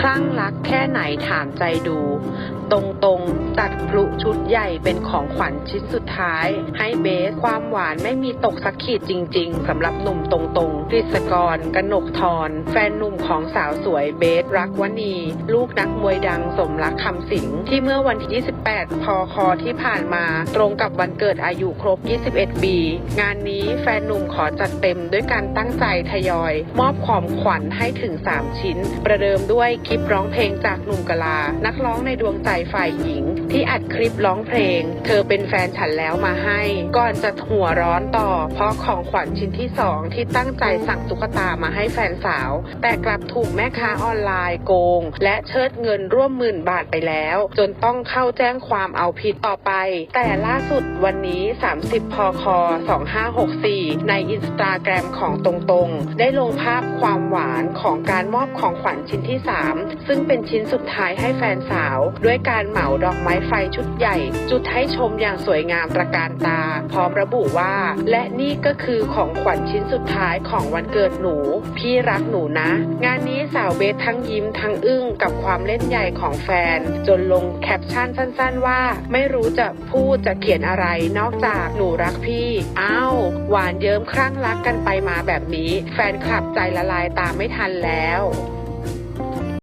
คลั่งรักแค่ไหนถามใจดู ตรงๆตัดพลุชุดใหญ่เป็นของขวัญชิ้นสุดท้าย ให้เบสความหวานไม่มีตกสักขีดจริง ๆสำหรับหนุ่มตรงๆกฤษกรกนกทรแฟนหนุ่มของสาวสวยเบสรักวณี ลูกนักมวยดังสมรักคำสิงที่เมื่อวันที่ 28 พคที่ผ่านมาตรงกับวันเกิดอายุครบ 21 ปี งานนี้แฟนหนุ่มขอจัดเต็มด้วยการตั้งใจทยอย มอบของขวัญให้ถึง 3 ชิ้น ประเดิมด้วยคลิปร้องเพลงจากหนุ่มกะลา นักร้องในดวงใจฝ่ายหญิง ที่อัดคลิปร้องเพลง เธอเป็นแฟนฉันแล้วมาให้ ก่อนจะหัวร้อนต่อ เพราะของขวัญชิ้นที่2ที่ตั้งใจสั่งตุ๊กตามาให้แฟนสาว แต่กลับถูกแม่ค้าออนไลน์โกง และเชิดเงินร่วมหมื่นบาทไปแล้ว จนต้องเข้าแจ้งความเอาผิดต่อไป แต่ล่าสุดวันนี้ 30 พค 2564 ในอินสตาแกรมของตรงๆ ได้ลงภาพความหวานของการมอบของขวัญชิ้นที่ 3 ซึ่งเป็นชิ้นสุดท้ายให้แฟนสาว ด้วยการเหมาดอกไม้ไฟชุดใหญ่ จุดให้ชมอย่างสวยงามตระการตา พร้อมระบุว่า และนี่ก็คือของขวัญชิ้นสุดท้ายของวันเกิดหนู พี่รักหนูนะ งานนี้สาวเบสทั้งยิ้มทั้งอึ้งกับความเล่นใหญ่ของแฟน จนลงแคปชั่นสั้นๆว่า ไม่รู้จะพูดจะเขียนอะไรนอกจากหนูรักพี่อ้าวหวานเยิ้มคลั่งรักกันไปมาแบบนี้ แฟนคลับใจละลายตามไม่ทันแล้ว